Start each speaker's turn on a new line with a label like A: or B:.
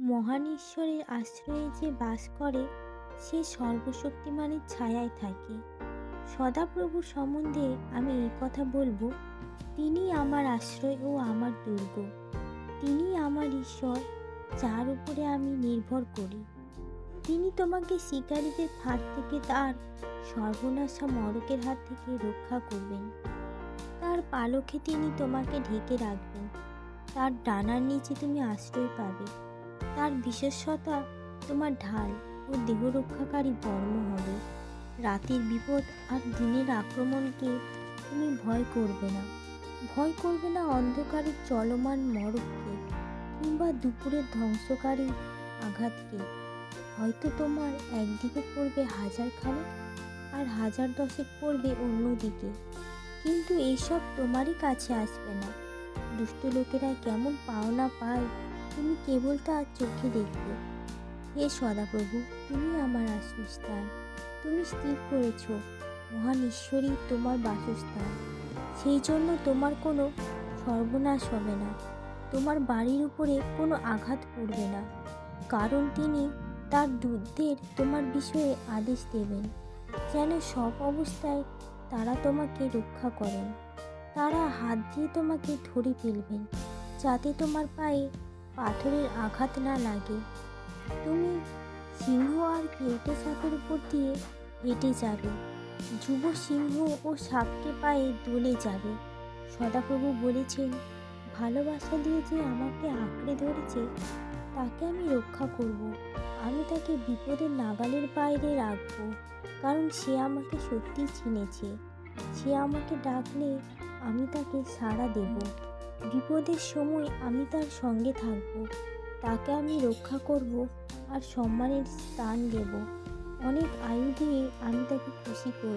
A: মহান ঈশ্বরের আশ্রয়ে যে বাস করে, সে সর্বশক্তিমানের ছায়ায় থাকে। সদাপ্রভু সম্বন্ধে আমি এই কথা বলব, তিনি আমার আশ্রয় ও আমার দুর্গ। তিনি আমার ঈশ্বর, যার উপরে আমি নির্ভর করি। তিনি তোমাকে শিকারীদের ফাঁদ থেকে তার সর্বনাশা মরকের হাত থেকে রক্ষা করবেন। তার পালকে তিনি তোমাকে ঢেকে রাখবেন। তার ডানার নিচে তুমি আশ্রয় পাবে। তার বিশেষতা তোমার ঢাল ও দেহরক্ষাকারী বর্ম হবে। রাতের বিপদ আর দিনের আক্রমণকে তুমি ভয় করবে না। ভয় করবে না অন্ধকারের চলমান মরককে কিংবা দুপুরের ধ্বংসকারী আঘাতকে। হয়তো তোমার একদিকে পড়বে হাজার খানেক আর হাজার দশেক পড়বে অন্যদিকে। কিন্তু এইসব তোমারই কাছে আসবে না। দুষ্ট লোকেরা কেমন পাওনা পায় তুমি কেবল তার চোখে দেখবে হে সদাপ্রভু, তুমি আমার আশ্রয়স্থান। তুমি স্থির করেছ, মহান ঈশ্বরই তোমার বাসস্থান। সেই জন্য তোমার কোনো সর্বনাশ হবে না। তোমার বাড়ির উপরে কোনো আঘাত পড়বে না। কারণ তিনি তার দুধদের তোমার বিষয়ে আদেশ দেবেন, যেন সব অবস্থায় তারা তোমাকে রক্ষা করেন। তারা হাত দিয়ে তোমাকে ধরে ফেলবেন, যাতে তোমার পায়ে পাথরের আঘাত না লাগে। তুমি সিংহ আর কেউটে সাপের উপর দিয়ে হেঁটে যাবে। যুব সিংহ ও সাপকে পায়ে দোলে যাবে। সদাপ্রভু বলেছেন, ভালোবাসা দিয়ে যে আমাকে আঁকড়ে ধরেছে, তাকে আমি রক্ষা করব। আমি তাকে বিপদের নাগালের বাইরে রাখব, কারণ সে আমাকে সত্যি চিনেছে। সে আমাকে ডাকলে আমি তাকে সাড়া দেব। বিপদের সময় আমি তার সঙ্গে থাকব। তাকে আমি রক্ষা করব আর সম্মানের স্থান দেব। অনেক আয়ু দিয়ে আমি তাকে খুশি করব।